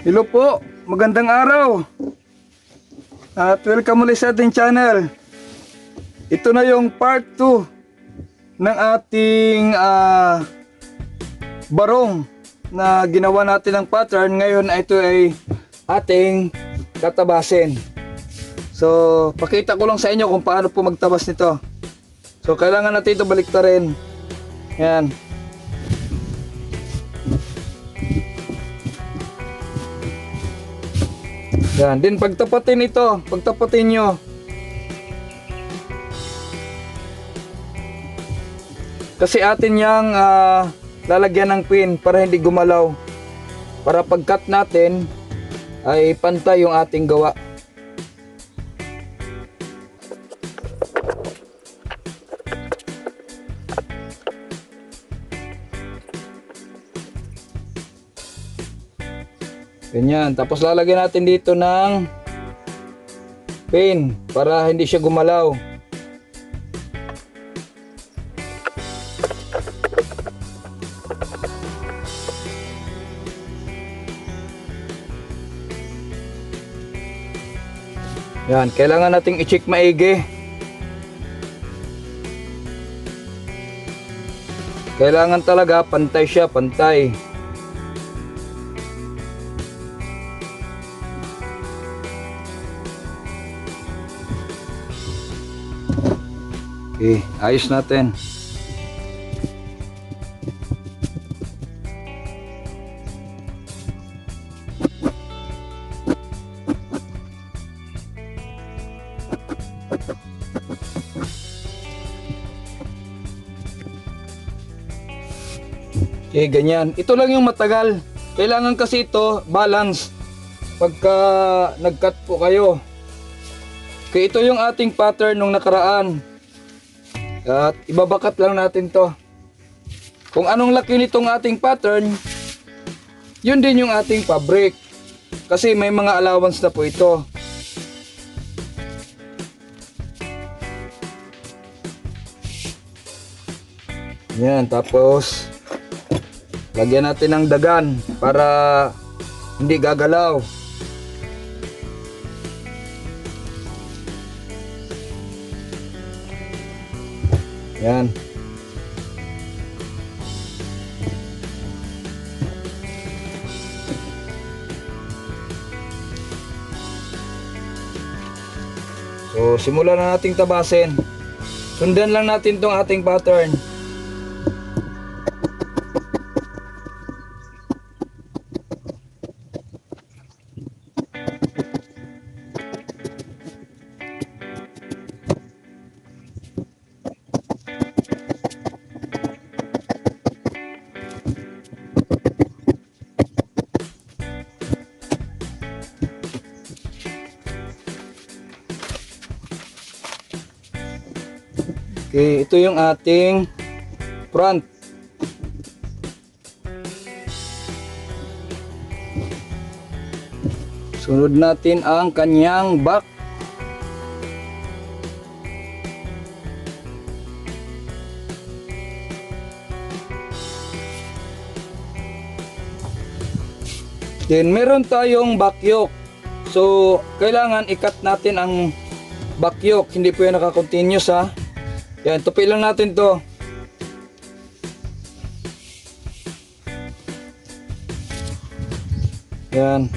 Hello po, magandang araw. At welcome ulit sa ating channel. Ito na yung part 2 ng ating ah, barong na ginawa natin ng pattern. Ngayon ay ito ay ating tatabasin. So, pakita ko lang sa inyo kung paano po magtabas nito. So, kailangan natin ito baliktarin. Yan. Yan. Din pagtapatin ito, pagtapatin nyo. Kasi atin yang ah, lalagyan ng pin para hindi gumalaw. Para pag-cut natin ay pantay yung ating gawa. Ganyan. Tapos lalagyan natin dito ng pin para hindi siya gumalaw. Yan, kailangan nating i-check maigi. Kailangan talaga pantay siya, pantay. Okay, ayos natin. Okay, ganyan. Ito lang yung matagal. Kailangan kasi ito balance pagka nag-cut po kayo. Okay, ito yung ating pattern nung nakaraan. At ibabakat lang natin to. Kung anong laki nitong ating pattern, yun din yung ating fabric. Kasi may mga allowance na po ito. Yan, tapos lagyan natin ng dagan para hindi gagalaw. Yan. So, simulan na nating tabasin. Sundan lang natin tong ating pattern. Okay, ito yung ating front. Sunod natin ang kanyang back. Then meron tayong back yoke. So, kailangan i-cut natin ang back yoke. Hindi po yan naka-continuous ha. Yan, tupi lang natin to. Yan.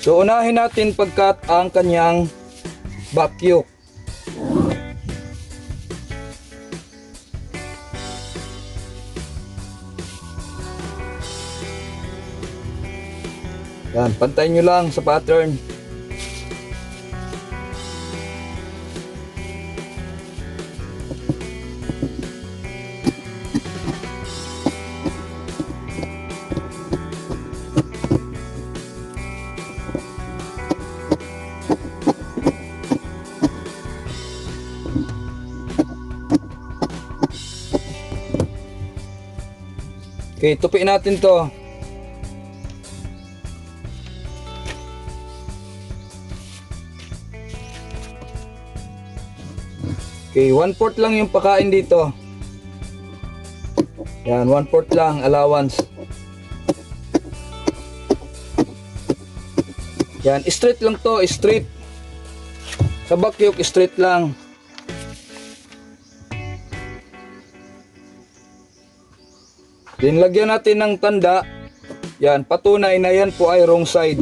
So unahin natin pagkat ang kanyang yoke. Yan, pantayin nyo lang sa pattern. Okay, tupi natin to. Okay, one fourth lang yung pakain dito. Yan, 1 fourth lang allowance. Yan, straight lang to, straight. Sa bakyok, straight lang. Then lagyan natin ng tanda. Yan, patunay na yan po ay wrong side.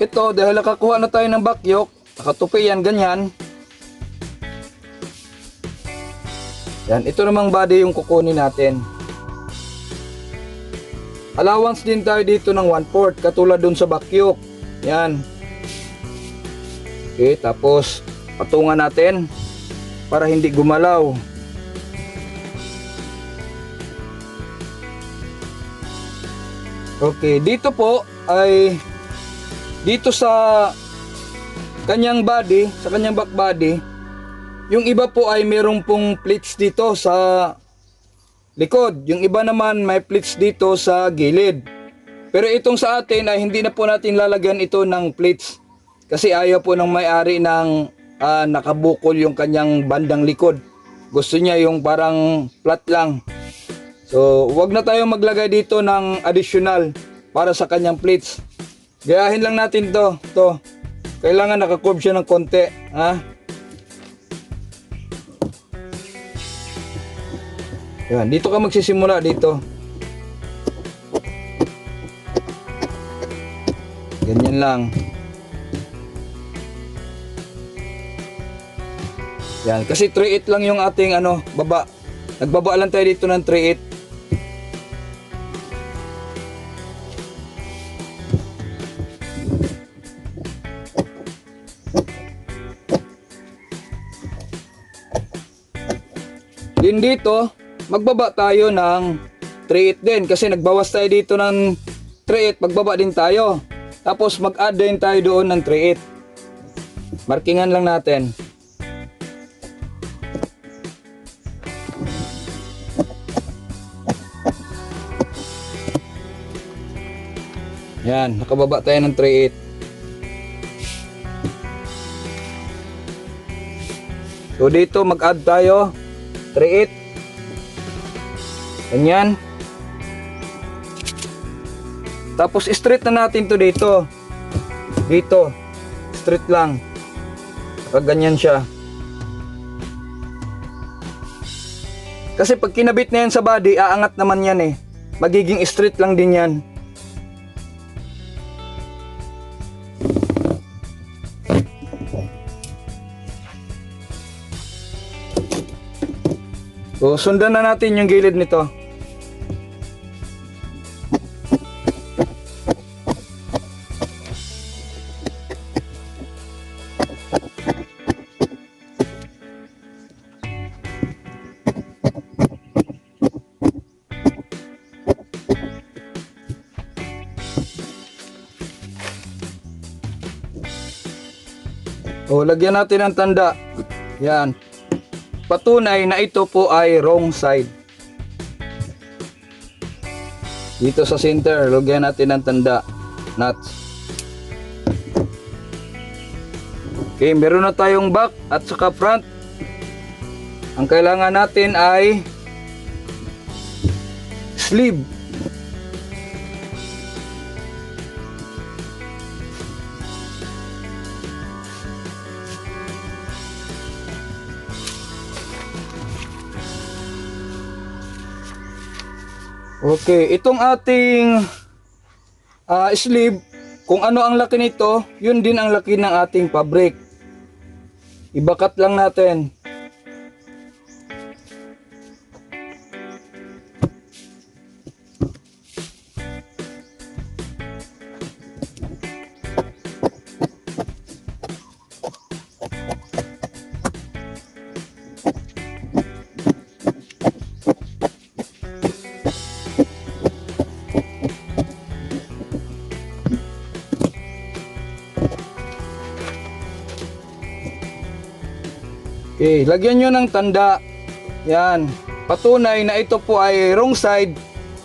Ito, dahil nakakuha na tayo ng bakyok, nakatupi yan, ganyan. Yan, ito namang body yung kukunin natin. Allowance din tayo dito ng 1 fourth, katulad dun sa bakyok. Yan. Okay, tapos patungan natin para hindi gumalaw. Okay, dito po ay dito sa kanyang body, sa kanyang back body, yung iba po ay merong pong pleats dito sa likod. Yung iba naman may pleats dito sa gilid. Pero itong sa atin ay hindi na po natin lalagyan ito ng pleats. Kasi ayaw po ng may-ari ng ah, nakabukol yung kanyang bandang likod. Gusto niya yung parang flat lang. So, wag na tayo maglagay dito ng additional para sa kanyang plates. Gayahin lang natin to. To. Kailangan nakakurve siya ng konti. Ha? Yan. Dito ka magsisimula dito. Ganyan lang. Yan. Kasi 3.8 lang yung ating ano, baba. Nagbaba lang tayo dito ng 3.8. Din dito, magbaba tayo ng 3.8 din kasi nagbawas tayo dito ng 3.8, magbaba din tayo. Tapos mag-add din tayo doon ng 3.8. Markingan lang natin. Yan, nakababa tayo ng 3.8. So dito mag-add tayo 3.8. Ganyan. Tapos straight na natin to dito. Dito. Straight lang. Pag ganyan siya. Kasi pag kinabit na yan sa body, aangat naman yan eh. Magiging straight lang din yan. Sundan na natin yung gilid nito. O, lagyan natin ng tanda. Yan. Patunay na ito po ay wrong side. Dito sa center, lagyan natin ng tanda. Nuts. Okay, meron na tayong back at saka front. Ang kailangan natin ay sleeve. Okay, itong ating ah, sleeve, kung ano ang laki nito, yun din ang laki ng ating fabric. Ibakat lang natin. Okay, lagyan nyo ng tanda. Yan. Patunay na ito po ay wrong side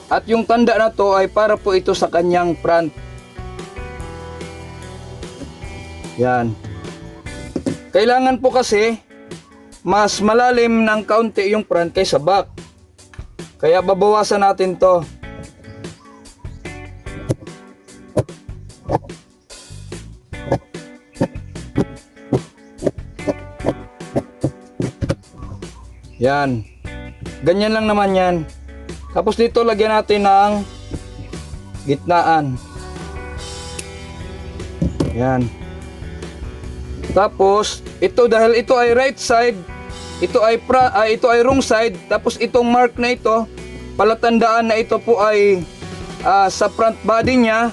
at yung tanda na to ay para po ito sa kanyang front. Yan. Kailangan po kasi mas malalim ng kaunti yung front kaysa back. Kaya babawasan natin to. Yan. Ganyan lang naman yan. Tapos dito lagyan natin ng gitnaan. Yan. Tapos ito dahil ito ay right side, ito ay pra, ah, ito ay wrong side, tapos itong mark na ito, palatandaan na ito po ay ah, sa front body niya.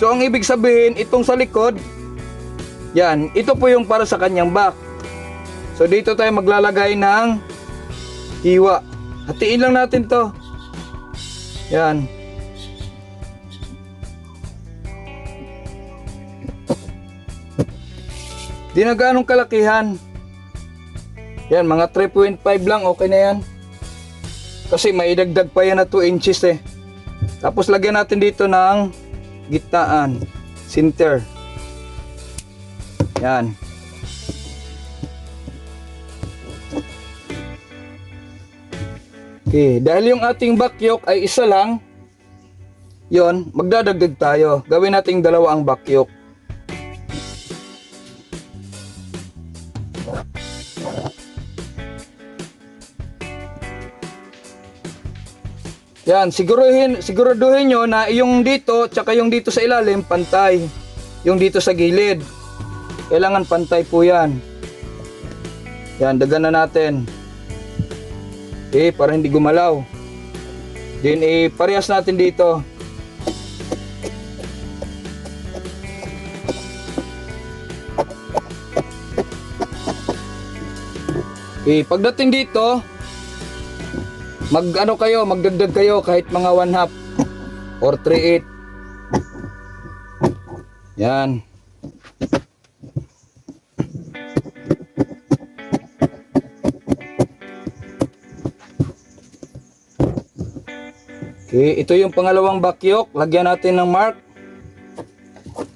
So ang ibig sabihin itong sa likod, yan, ito po yung para sa kanyang back. So dito tayo maglalagay ng hiwa. Hatiin lang natin to. Yan. Di na ganong kalakihan. Yan, mga 3.5 lang, okay na yan. Kasi may dagdag pa yan na 2 inches eh. Tapos lagyan natin dito ng gitnaan, center. Yan. Okay, dahil yung ating back yoke ay isa lang, yon magdadagdag tayo. Gawin nating dalawa ang back yoke. Yan, siguruhin, siguraduhin nyo na yung dito, tsaka yung dito sa ilalim, pantay. Yung dito sa gilid. Kailangan pantay po yan. Yan, dagan na natin. Okay, para hindi gumalaw. Then, eh, parehas natin dito. Okay, pagdating dito, mag ano kayo, magdagdag kayo kahit mga 1 half or 3 8. Yan. Okay, ito yung pangalawang bakyok. Lagyan natin ng mark.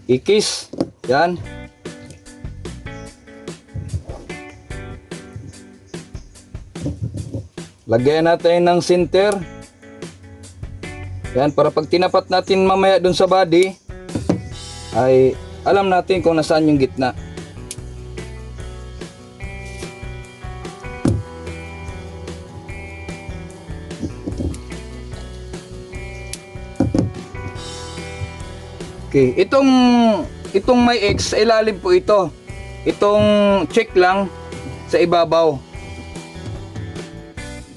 Ikis. Yan. Lagyan natin ng center. Yan, para pag tinapat natin mamaya dun sa body, ay alam natin kung nasaan yung gitna. Okay, itong itong may X ilalim po ito. Itong check lang sa ibabaw.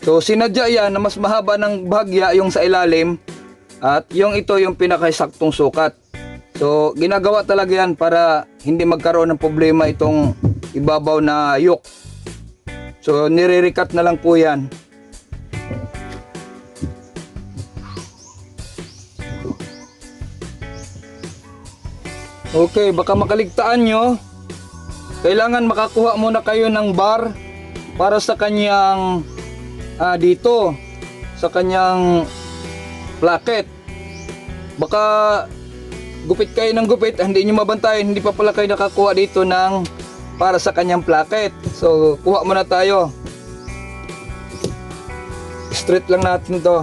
So sinadya yan na mas mahaba ng bahagya yung sa ilalim at yung ito yung pinakasaktong sukat. So ginagawa talaga yan para hindi magkaroon ng problema itong ibabaw na yoke. So nire-recut na lang po yan. Okay, baka makaligtaan nyo. Kailangan makakuha muna kayo ng bar para sa kanyang ah, dito sa kanyang placket. Baka gupit kayo ng gupit, hindi nyo mabantayan, hindi pa pala kayo nakakuha dito ng para sa kanyang placket. So, kuha muna tayo. Straight lang natin to.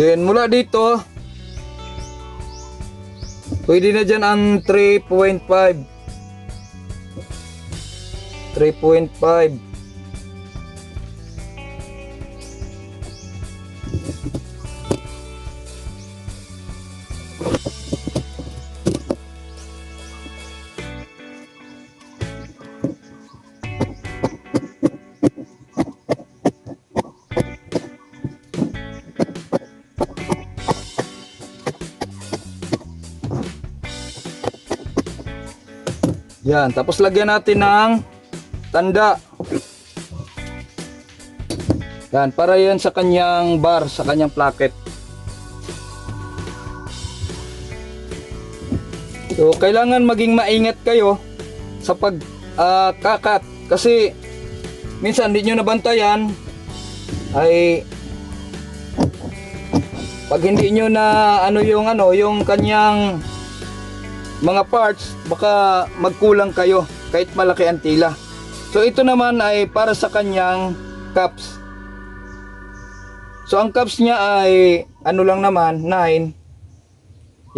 Then mula dito, pwede na dyan ang 3.5. 3.5. Yan, tapos lagyan natin ng tanda. Yan, para yan sa kanyang bar, sa kanyang placket. So, kailangan maging maingat kayo sa pag ah, kakat kasi minsan hindi nyo nabantayan ay pag hindi nyo na ano yung ano, yung kanyang mga parts, baka magkulang kayo kahit malaki ang tila. So ito naman ay para sa kanyang cups. So ang cups niya ay ano lang naman, 9.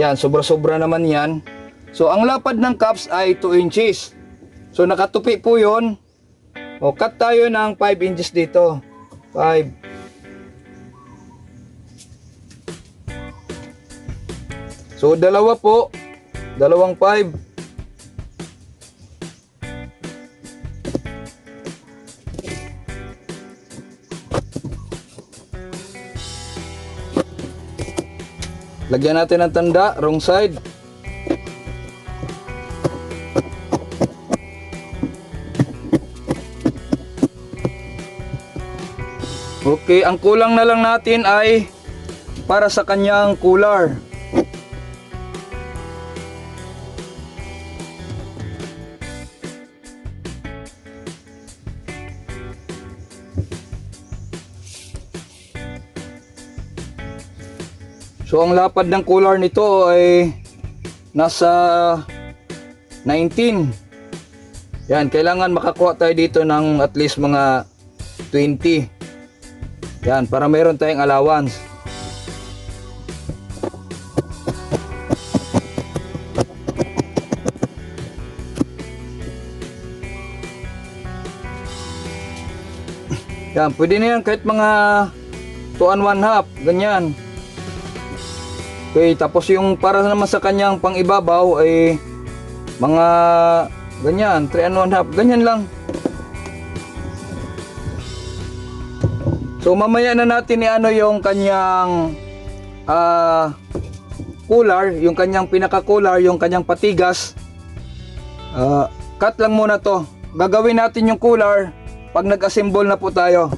Yan, sobra-sobra naman yan. So ang lapad ng cups ay 2 inches. So nakatupi po 'yon. O cut tayo ng 5 inches dito. 5. So dalawa po, dalawang 5. Lagyan natin ng tanda, wrong side. Okay, ang kulang na lang natin ay para sa kanyang cooler. So ang lapad ng cooler nito ay nasa 19. Yan, kailangan makakuha tayo dito ng at least mga 20. Yan, para mayroon tayong allowance. Yan, pwede na yan kahit mga 2 and 1 half, ganyan. Okay, tapos yung para naman sa kanyang pangibabaw ay mga ganyan, 3 and 1 half, ganyan lang. So mamaya na natin i-ano yung kanyang ah cooler, yung kanyang pinaka-cooler, yung kanyang patigas. Ah, cut lang muna to. Gagawin natin yung cooler pag nag-assemble na po tayo.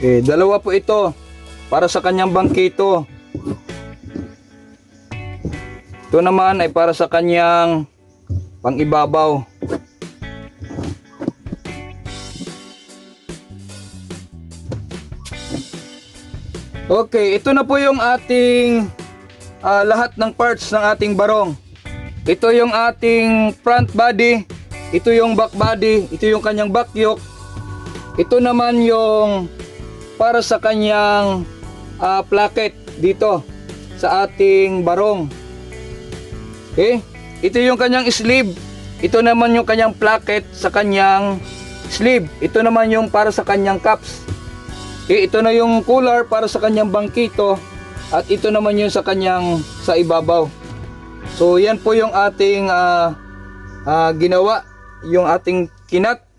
Eh, dalawa po ito para sa kanyang bangkito. Ito naman ay para sa kanyang pangibabaw. Okay, ito na po yung ating ah, lahat ng parts ng ating barong. Ito yung ating front body, ito yung back body, ito yung kanyang back yoke. Ito naman yung para sa kanyang ah, placket dito sa ating barong. Okay? Ito yung kanyang sleeve. Ito naman yung kanyang placket sa kanyang sleeve. Ito naman yung para sa kanyang cups. Okay, ito na yung cooler para sa kanyang bangkito at ito naman yung sa kanyang sa ibabaw. So yan po yung ating ah, ah, ginawa, yung ating kinat.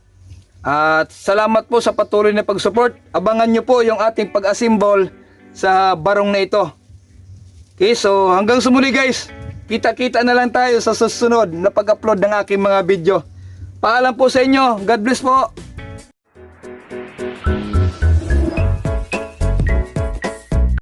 At salamat po sa patuloy na pag-support. Abangan nyo po yung ating pag-assemble sa barong na ito. Okay, so hanggang sumuli guys. Kita-kita na lang tayo sa susunod na pag-upload ng aking mga video. Paalam po sa inyo. God bless po.